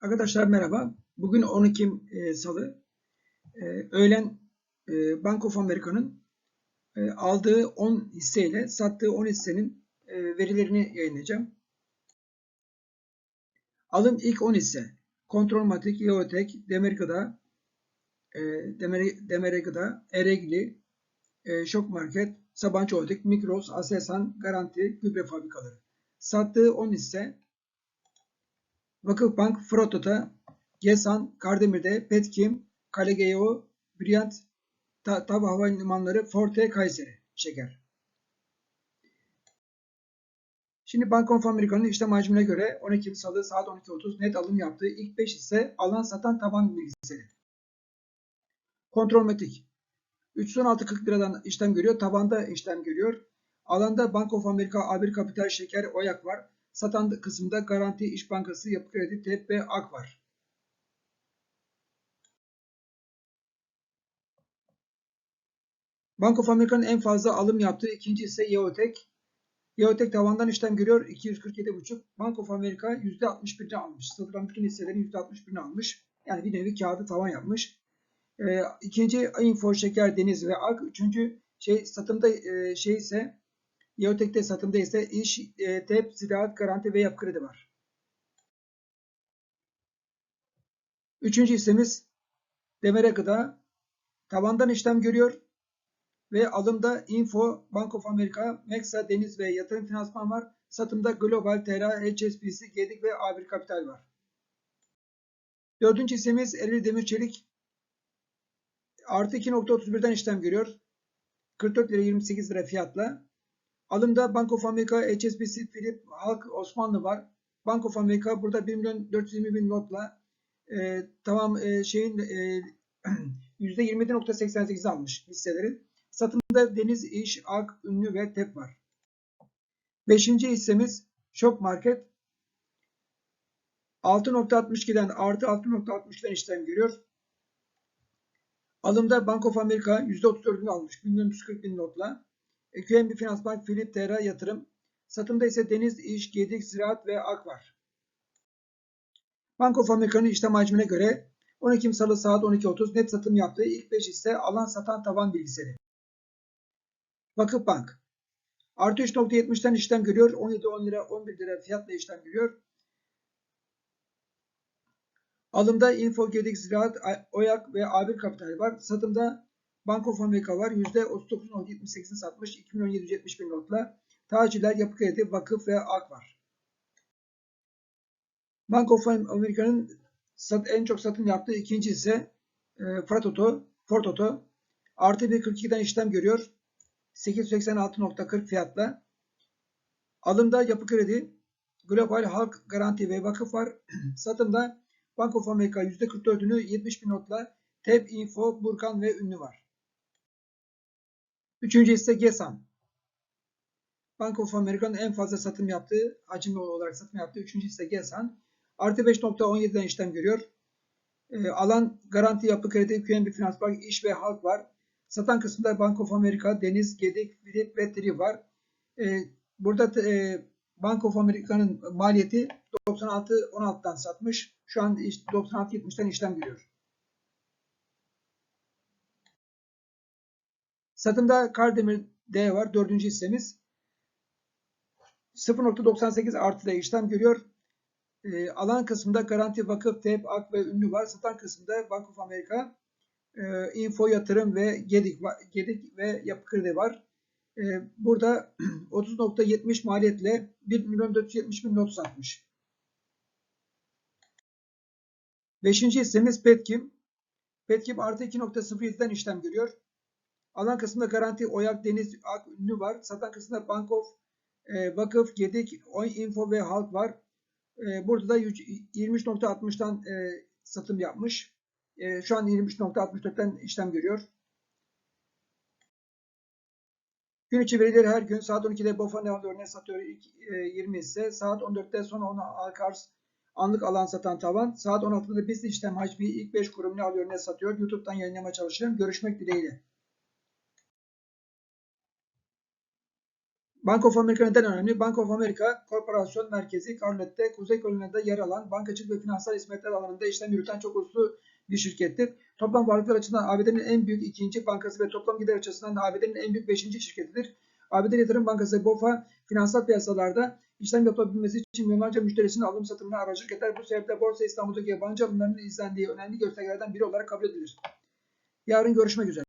Arkadaşlar merhaba. Bugün 10 Ekim e, Salı. E, öğlen e, Bank of America'nın e, aldığı 10 hisseyle sattığı 10 hissenin e, verilerini yayınlayacağım. Alım ilk 10 hisse. Kontrolmatik, Yeotek, Demirgıda, e, Demer, Demirgıda, Eregli, e, Şok Market, Sabancı Otek, Mikros, Aselsan, Garanti, Gübre Fabrikaları. Sattığı 10 hisse Vakıfbank, Frotto'da, Gesan, Kardemir'de, Petkim, Kalegeo, Bryant, Ta Tava Havalimanları, Forte, Kayseri, Şeker. Şimdi Bank of America'nın işlem hacmine göre 12 Ekim Salı saat 12.30 net alım yaptığı ilk 5 ise alan satan taban bilgisayarı. Kontrolmetik. 316.40 liradan işlem görüyor. Tabanda işlem görüyor. Alanda Bank of America, A1 Kapital, Şeker, Oyak var. Satan kısımda Garanti İş Bankası, Yapı Kredi, TEP ve AK var. Bank of America'nın en fazla alım yaptığı ikinci ise Yeotek. Yeotek tavandan işlem görüyor 247,5. Bank of America %61'ini almış. Satılan bütün hisselerin %61'ini almış. Yani bir nevi kağıdı tavan yapmış. E, ikinci Info, Şeker, Deniz ve Ak. Üçüncü şey satımda e, şey ise Yeotek'te satımda ise iş, e, TEP, ziraat, garanti ve yapı kredi var. Üçüncü hissemiz Demere Gıda. Tavandan işlem görüyor ve alımda Info, Bank of America, Mexa, Deniz ve Yatırım Finansman var. Satımda Global, Terra, HSBC, Gedik ve A1 Kapital var. Dördüncü hissemiz Erir Demir Çelik. Artı 2.31'den işlem görüyor. 44 lira 28 lira fiyatla. Alımda Bank of America, HSBC, Philip, Halk, Osmanlı var. Bank of America burada 1 milyon 420 bin notla e, tamam e, şeyin e, %27.88 almış hisseleri. Satımda Deniz İş, Ak, Ünlü ve TEP var. Beşinci hissemiz Şok Market. 6.62'den artı 6.60'dan işlem görüyor. Alımda Bank of America %34'ünü almış. 1.140 bin notla. QNB Finansbank, Philip Terra Yatırım. Satımda ise Deniz İş, Gedik, Ziraat ve Ak var. Bank of America'nın işlem hacmine göre 12 Ekim Salı saat 12.30 net satım yaptığı ilk 5 ise alan satan taban bilgisayarı. Vakıfbank. Artı 3.70'ten işlem görüyor. 17 10 lira 11 lira fiyatla işlem görüyor. Alımda Info, Gedik, Ziraat, Oyak ve A1 Kapital var. Satımda Bank of America var. %39.78'ini satmış. 2 milyon 770 bin notla. Tacirler, Yapı Kredi, Vakıf ve AK var. Bank of America'nın en çok satım yaptığı ikinci ise e, Fortoto, Fortoto. Artı 1.42'den işlem görüyor. 886.40 fiyatla. Alımda Yapı Kredi, Global Halk Garanti ve Vakıf var. Satımda Bank of America %44'ünü 70 bin notla TEB, Info, Burkan ve Ünlü var. Üçüncü ise GESAN. Bank of America'nın en fazla satım yaptığı, hacimli olarak satım yaptığı üçüncü ise GESAN. Artı 5.17'den işlem görüyor. E, alan Garanti Yapı Kredi, QNB Finans Bank, İş ve Halk var. Satan kısmında Bank of America, Deniz, Gedik, Philip ve Tri var. E, burada e, Bank of America'nın maliyeti 96.16'dan satmış. Şu an 96.70'den işlem görüyor. Satımda Kardemir D var. Dördüncü hissemiz. 0.98 artıda işlem görüyor. E, alan kısmında Garanti Vakıf, TEP, AK ve Ünlü var. Satan kısmında Bank of America, e, Info Yatırım ve Gedik, Gedik ve Yapı Kredi var. E, burada 30.70 maliyetle 1 milyon 470 bin not satmış. Beşinci hissemiz Petkim. Petkim artı 2.07'den işlem görüyor. Alan kısmında Garanti, Oyak, Deniz, Ak, Ünlü var. Satan kısmında Bank of, e, Vakıf, Gedik, Oy Info ve Halk var. E, burada da 23.60'dan e, satım yapmış. E, şu an 23.64'ten işlem görüyor. Gün içi verileri her gün saat 12'de BOFA ne alıyor ne satıyor ilk e, 20 ise saat 14'te sonra ona Alkars anlık alan satan tavan. Saat 16'da biz işlem hacmi ilk 5 kurum ne alıyor ne satıyor. YouTube'dan yayınlama çalışırım. Görüşmek dileğiyle. Bank of America neden önemli? Bank of America, korporasyon merkezi Charlotte'de, Kuzey Carolina'da yer alan bankacılık ve finansal hizmetler alanında işlem yürüten çok uluslu bir şirkettir. Toplam varlıklar açısından ABD'nin en büyük ikinci bankası ve toplam gider açısından da ABD'nin en büyük beşinci şirketidir. ABD Yatırım Bankası BOFA finansal piyasalarda işlem yapabilmesi için milyonlarca müşterisinin alım satımına aracılık eder. Bu sebeple Borsa İstanbul'daki yabancı alımlarının izlendiği önemli göstergelerden biri olarak kabul edilir. Yarın görüşmek üzere.